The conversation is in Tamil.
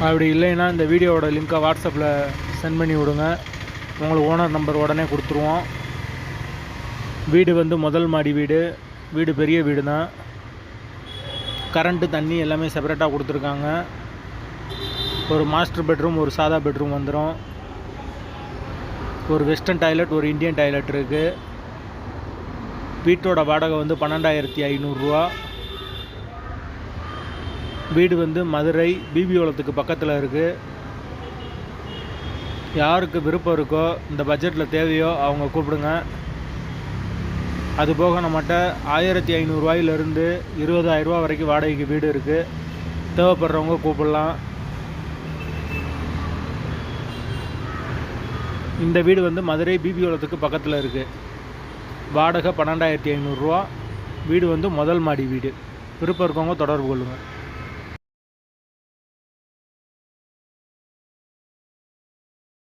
அப்படி இல்லைன்னா இந்த வீடியோவோட லிங்க்கை வாட்ஸ்அப்பில் சென்ட் பண்ணி விடுங்க. உங்களுக்கு ஓனர் நம்பர் உடனே கொடுத்துருவோம். வீடு வந்து முதல் மாடி வீடு. வீடு பெரிய வீடு தான் கரண்ட்டு தண்ணி எல்லாமே செப்பரேட்டாக கொடுத்துருக்காங்க. ஒரு மாஸ்டர் பெட்ரூம் ஒரு சாதா பெட்ரூம் வந்துடும் ஒரு வெஸ்டர்ன் டாய்லெட் ஒரு இந்தியன் டாய்லெட் இருக்குது வீட்டோட வாடகை வந்து பன்னெண்டாயிரத்தி ஐநூறுரூவா வீடு வந்து மதுரை பிபிஓலத்துக்கு பக்கத்தில் இருக்குது யாருக்கு விருப்பம் இருக்கோ இந்த பட்ஜெட்டில் தேவையோ அவங்க கூப்பிடுங்க. அது போக நம்மகிட்ட ஆயிரத்தி ஐநூறுரூவாயிலிருந்து இருபதாயிரரூவா வரைக்கும் வாடகைக்கு வீடு இருக்குது தேவைப்படுறவங்க கூப்பிடலாம். இந்த வீடு வந்து மதுரை பிபிஓலத்துக்கு பக்கத்தில் இருக்குது வாடகை பன்னெண்டாயிரத்தி ஐநூறுரூவா வீடு வந்து முதல் மாடி வீடு. விருப்பம் இருக்கவங்க தொடர்பு கொள்ளுங்கள்